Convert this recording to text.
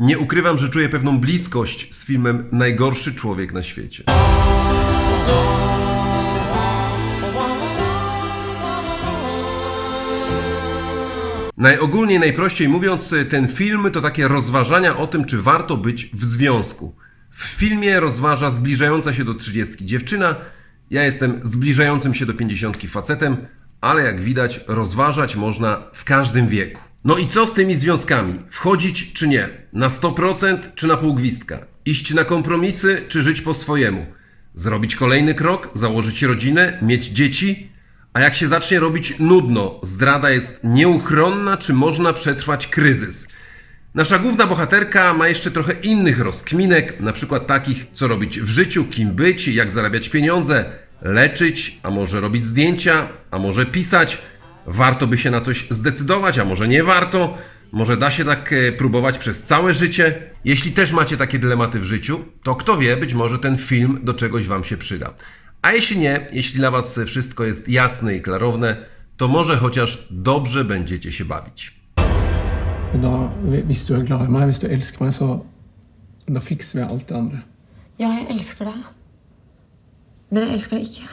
Nie ukrywam, że czuję pewną bliskość z filmem Najgorszy człowiek na świecie. Najogólniej, najprościej mówiąc, ten film to takie rozważania o tym, czy warto być w związku. W filmie rozważa zbliżająca się do 30 dziewczyna, ja jestem zbliżającym się do 50 facetem, ale jak widać, rozważać można w każdym wieku. No i co z tymi związkami? Wchodzić czy nie? Na 100% czy na pół gwizdka? Iść na kompromisy czy żyć po swojemu? Zrobić kolejny krok, założyć rodzinę, mieć dzieci? A jak się zacznie robić nudno, zdrada jest nieuchronna, czy można przetrwać kryzys? Nasza główna bohaterka ma jeszcze trochę innych rozkminek, na przykład takich, co robić w życiu, kim być, jak zarabiać pieniądze, leczyć, a może robić zdjęcia, a może pisać. Warto by się na coś zdecydować, a może nie warto. Może da się tak e, próbować przez całe życie. Jeśli też macie takie dylematy w życiu, to kto wie, być może ten film do czegoś Wam się przyda. A jeśli nie, jeśli dla Was wszystko jest jasne i klarowne, to może chociaż dobrze będziecie się bawić. Da, hvis du er glad i meg, hvis du elsker meg, så da fikser vi alt det andre. Ja, jeg elsker deg. Men jeg elsker deg ikke.